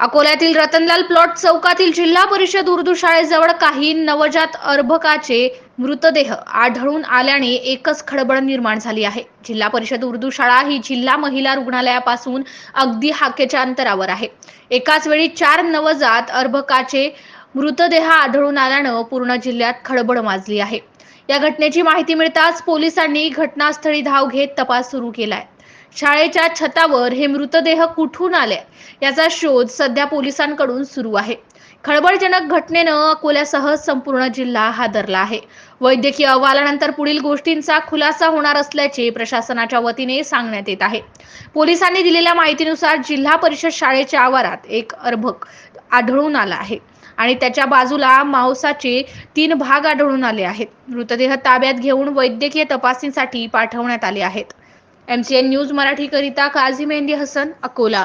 अकोल्यातील रतनलाल प्लॉट चौकातील जिल्हा परिषद उर्दू शाळेजवळ काही नवजात अर्भकाचे मृतदेह आढळून आल्याने एकच खळबळ निर्माण झाली आहे. जिल्हा परिषद उर्दू शाळा ही जिल्हा महिला रुग्णालयापासून अगदी हाकेच्या अंतरावर आहे. एकाच वेळी चार नवजात अर्भकाचे मृतदेह आढळून आल्यानं पूर्ण जिल्ह्यात खळबळ माजली आहे. या घटनेची माहिती मिळताच पोलिसांनी घटनास्थळी धाव घेत तपास सुरू केलाय. शाळेच्या छतावर हे मृतदेह कुठून आले? याचा शोध सध्या पोलिसांकडून सुरू आहे. खळबळजनक घटनेनं अकोल्यासह संपूर्ण जिल्हा हादरला आहे. वैद्यकीय अहवालानंतर पुढील गोष्टींचा खुलासा होणार असल्याचे प्रशासनाच्या वतीने सांगण्यात येत आहे. पोलिसांनी दिलेल्या माहितीनुसार जिल्हा परिषद शाळेच्या आवारात एक अर्भक आढळून आला आहे आणि त्याच्या बाजूला मांसाचे तीन भाग आढळून आले आहेत. मृतदेह ताब्यात घेऊन वैद्यकीय तपासणीसाठी पाठवण्यात आले आहेत. एमसीएन न्यूज मराठीकरिता काझी मेहंदी हसन अकोला.